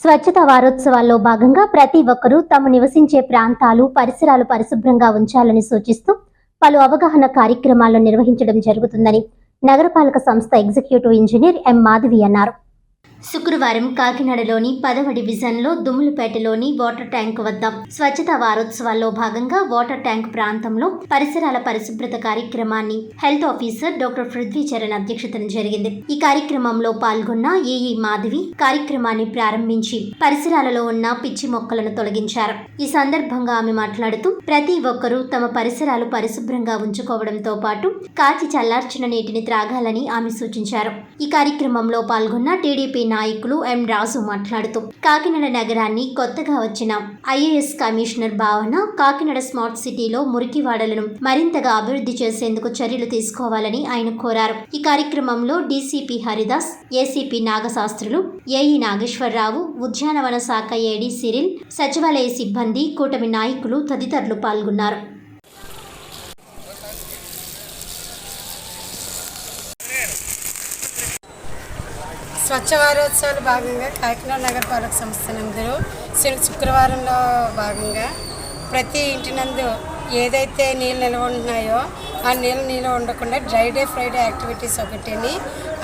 స్వచ్ఛత వారోత్సవాల్లో భాగంగా ప్రతి ఒక్కరూ తాము నివసించే ప్రాంతాలు పరిసరాలు పరిశుభ్రంగా ఉంచాలని సూచిస్తూ పలు అవగాహన కార్యక్రమాలను నిర్వహించడం జరుగుతుందని నగరపాలక సంస్థ ఎగ్జిక్యూటివ్ ఇంజనీర్ ఎం మాధవి అన్నారు. శుక్రవారం కాకినాడలోని పదవ డివిజన్లో దుమ్ములపేటలోని వాటర్ ట్యాంక్ వద్ద స్వచ్ఛతా వారోత్సవాల్లో భాగంగా వాటర్ ట్యాంక్ ప్రాంతంలో పరిసరాల పరిశుభ్రత కార్యక్రమాన్ని health officer doctor Prithvi Charan అధ్యక్షతన జరిగింది. ఈ కార్యక్రమంలో పాల్గొన్న ఏఈ మాధవి కార్యక్రమాన్ని ప్రారంభించి పరిసరాలలో ఉన్న పిచ్చి మొక్కలను తొలగించారు. ఈ సందర్భంగా ఆమె మాట్లాడుతూ ప్రతి ఒక్కరూ తమ పరిసరాలు పరిశుభ్రంగా ఉంచుకోవడంతో పాటు కాచి చల్లార్చిన నీటిని త్రాగాలని ఆమె సూచించారు. ఈ కార్యక్రమంలో పాల్గొన్న టీడీపీ నాయకులు ఎం రాజు మాట్లాడుతూ కాకినాడ నగరాన్ని కొత్తగా వచ్చిన ఐఏఎస్ కమిషనర్ భావన కాకినాడ స్మార్ట్ సిటీలో మురికివాడలను మరింతగా అభివృద్ధి చేసేందుకు చర్యలు తీసుకోవాలని ఆయన కోరారు. ఈ కార్యక్రమంలో DCP Haridas ACP Nagasastrulu AE Nageswararao ఉద్యానవన శాఖ ఏడీ సిరిల్ సచివాలయ సిబ్బంది కూటమి నాయకులు తదితరులు పాల్గొన్నారు. స్వచ్ఛ వారోత్సవాలు భాగంగా కాకినాడ నగరపాలక సంస్థ నందు శుక్రవారంలో భాగంగా ప్రతి ఇంటి నందు ఏదైతే నీళ్ళు నిల్వ ఉంటున్నాయో ఆ నీళ్ళు ఉండకుండా డ్రై డే ఫ్రైడే యాక్టివిటీస్ ఒకటిని.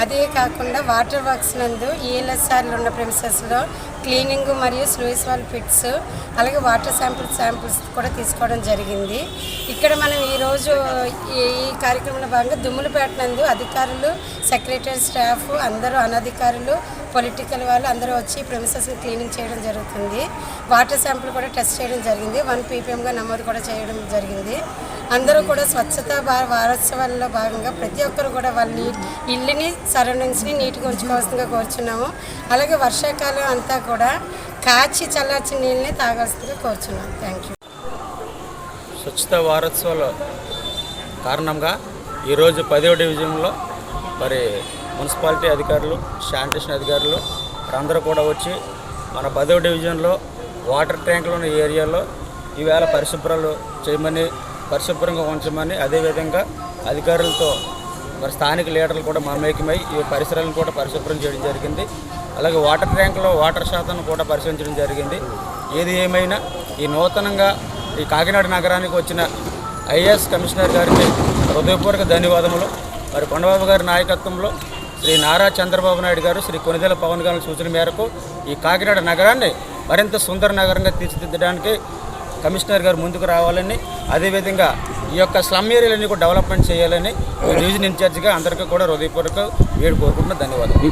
అదే కాకుండా వాటర్ వర్క్స్ నందు ఈఎల్ఎస్ఆర్లు ఉన్న ప్రిమిసెస్లో క్లీనింగ్ మరియు స్లూయిస్ వాల్ పిట్స్ అలాగే వాటర్ శాంపిల్స్ శాంపిల్స్ కూడా తీసుకోవడం జరిగింది. ఇక్కడ మనం ఈరోజు ఈ ఈ కార్యక్రమంలో భాగంగా దుమ్ములపేట నందు అధికారులు సెక్రటరీ స్టాఫ్ అందరూ అనధికారులు పొలిటికల్ వాళ్ళు అందరూ వచ్చి ప్రిమిసెస్ని క్లీనింగ్ చేయడం జరుగుతుంది. వాటర్ శాంపుల్ కూడా టెస్ట్ చేయడం జరిగింది. వన్ పీపీఎంగా నమోదు కూడా చేయడం జరిగింది. అందరూ కూడా స్వచ్ఛత వా- వారోత్సవాల్లో భాగంగా ప్రతి ఒక్కరు కూడా వాళ్ళ ఇల్లుని సరౌండింగ్స్ని నీట్గా ఉంచుకోవాల్సిందిగా కోరుచున్నాము. అలాగే వర్షాకాలం అంతా కూడా కాచి చల్లార్చిన నీళ్ళని తాగాల్సిందిగా కోరుచున్నాము. థ్యాంక్ యూ స్వచ్ఛత వారోత్సవాల కారణంగా ఈరోజు పదవ డివిజన్లో మరి మున్సిపాలిటీ అధికారులు శానిటేషన్ అధికారులు అందరూ కూడా వచ్చి మన పదవ డివిజన్లో వాటర్ ట్యాంకులు ఉన్న ఏరియాలో ఈవేళ పరిశుభ్రాలు చేయమని పరిశుభ్రంగా ఉంచమని అదేవిధంగా అధికారులతో మరి స్థానిక లీడర్లు కూడా మమేకమై ఈ పరిసరాలను కూడా పరిశుభ్రం చేయడం జరిగింది. అలాగే వాటర్ ట్యాంకులో వాటర్ శాతం కూడా పరిశీలించడం జరిగింది. ఏది ఏమైనా ఈ నూతనంగా ఈ కాకినాడ నగరానికి వచ్చిన ఐఏఎస్ కమిషనర్ గారికి హృదయపూర్వక ధన్యవాదములు. మరి కొండబాబు గారి నాయకత్వంలో శ్రీ నారా చంద్రబాబు నాయుడు గారు శ్రీ కొనిదెల పవన్ కళ్యాణ్ సూచన మేరకు ఈ కాకినాడ నగరాన్ని మరింత సుందర నగరంగా తీర్చిదిద్దడానికి కమిషనర్ గారు ముందుకు రావాలని అదేవిధంగా ఈ యొక్క స్లమ్ ఏరియాలన్నీ కూడా డెవలప్మెంట్ చేయాలని డివిజన్ ఇన్ఛార్జిగా అందరికీ కూడా హృదయపూర్వక వేడు కోరుకుంటున్న ధన్యవాదాలు.